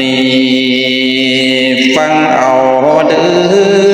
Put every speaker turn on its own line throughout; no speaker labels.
นี้ ฟังเอาเด้อ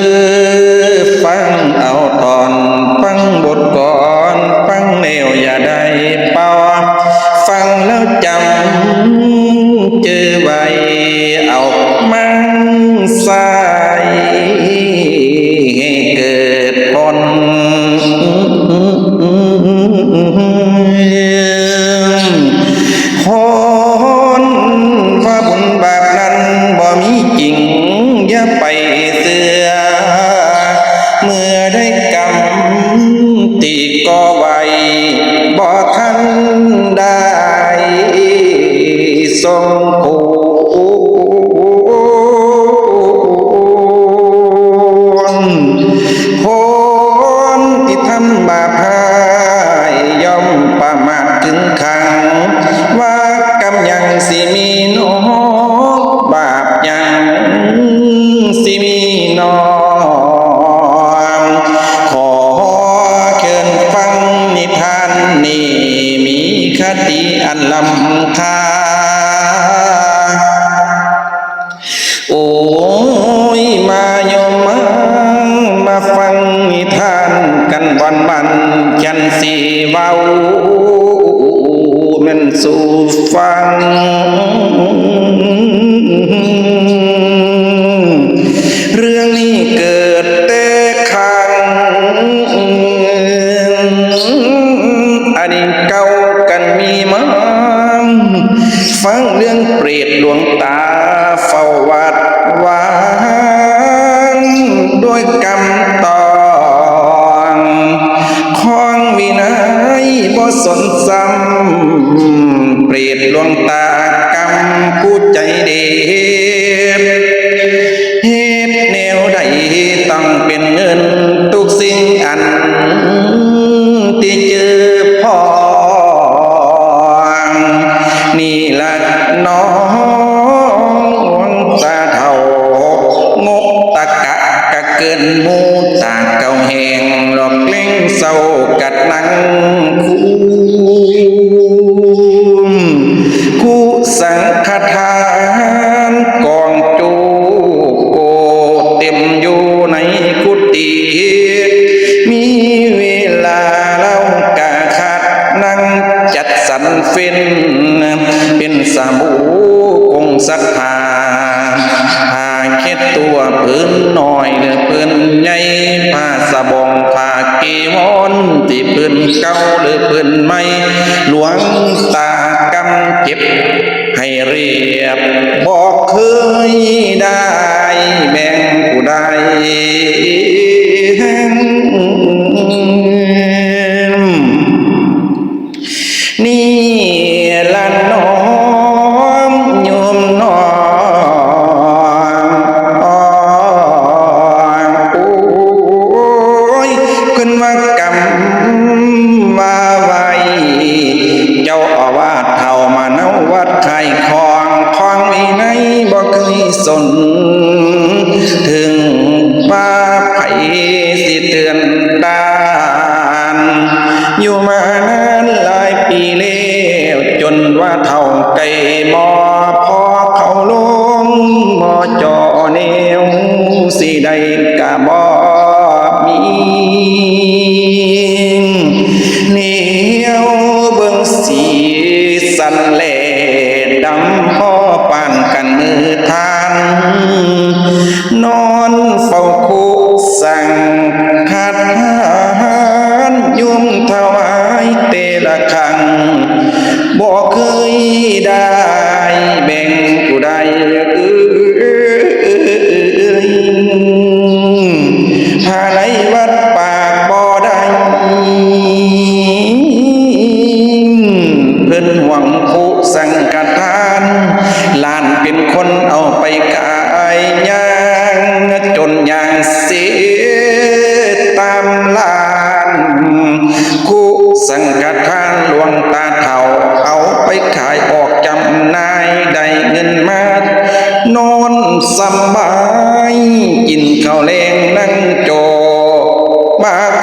ติอันลำค่าโอ้ยมาโยมมามาฟังนิทานกันวันวันจันสีเว้ามันสู่ฟัง รตหลวงตากรรมผู้ใจเด็ดเหตุแนวใดต้องเป็นเงินทุกสิ่งอันที่เจอพอนี่ละน้องตาเท่างกตะกะกะเกินมูตาเก่าแหงหลอกเล่งเศร้ากัดนังคู่คู่ สามูคงศรัทธาหาเค็ดตัวพื้นหน่อยเดือพื้นใหญ่ผ้าสบองผ้าเกวอนที่พื้นเก่าหรือพื้นใหม่หลวงตากำเก็บ เภาในวัดปากบ่อได้เพิ่นหวังผู้สังกัดทานลานเป็นคนเอาไปกายย่างจนย่างเสียตามลานคู่สังกัดทาน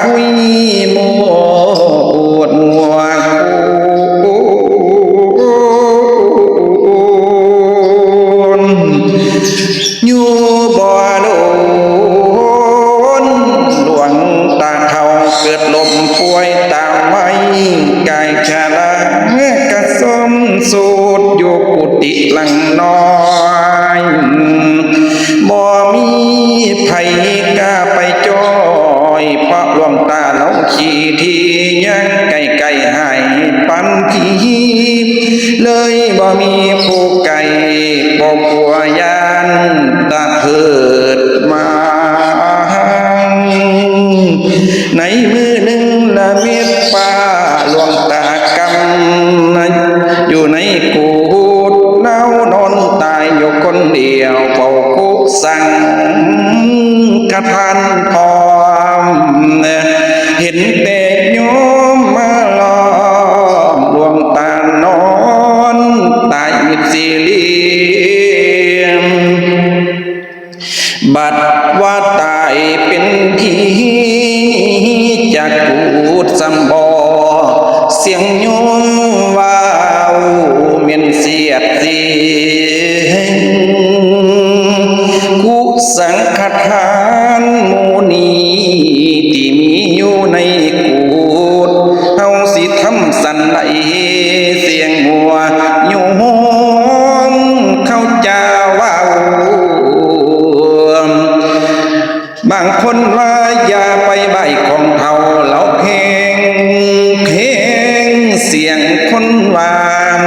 คุยโมปวดมัวอยู่บ่โด কাফান าไปใบของเผาเหล่าเพลงเพลงเสียงคนวาน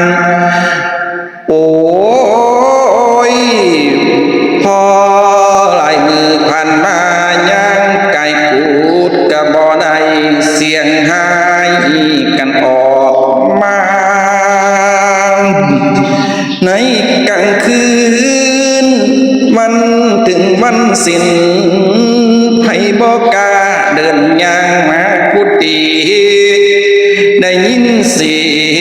โอ้ยพอลายมือผ่านมาย่างไก่กูดกระบอในเสียงหายกันออกมา ในกลางคืน วันถึงวันสิ้น เดินยางมากุฏิได้ยินเสีย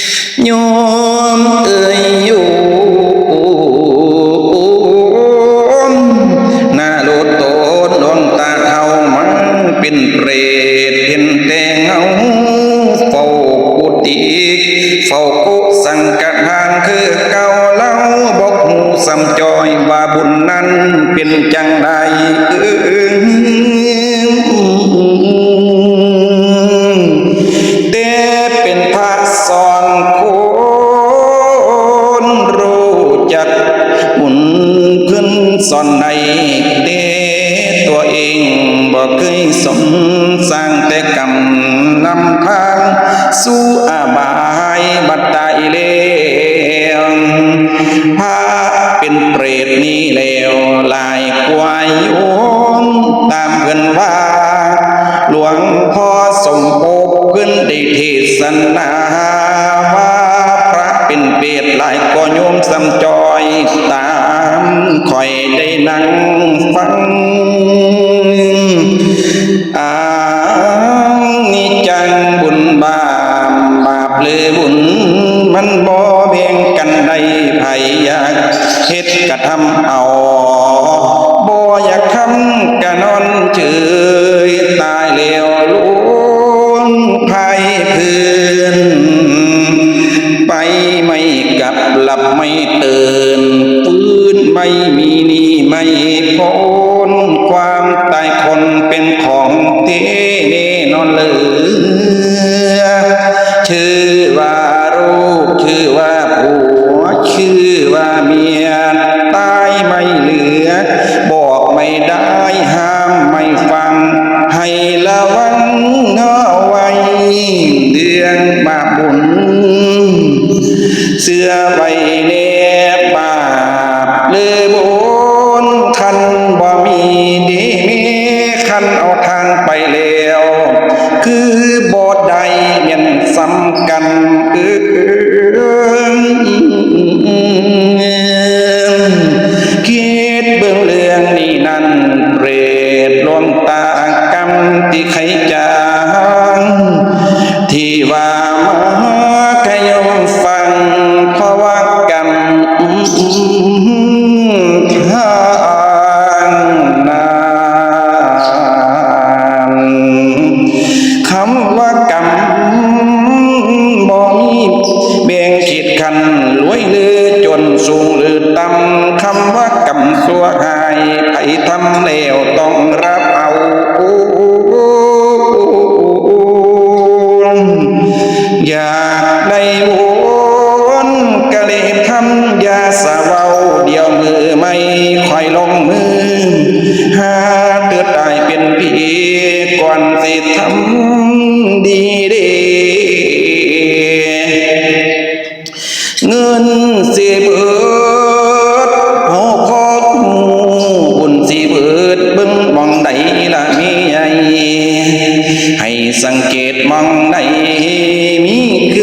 กะทำเอาบ่อยากคำกะนอนเฉยตายเลี้ยวลุ้นภัยพื้น ไปไม่กลับหลับไม่ตื่นฟื้นไม่มีนี่ไม่พ้นความตายคนเป็น นอไว้เดือนมาบุญ เสื้อไว้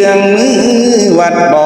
เครื่องมือวัดบ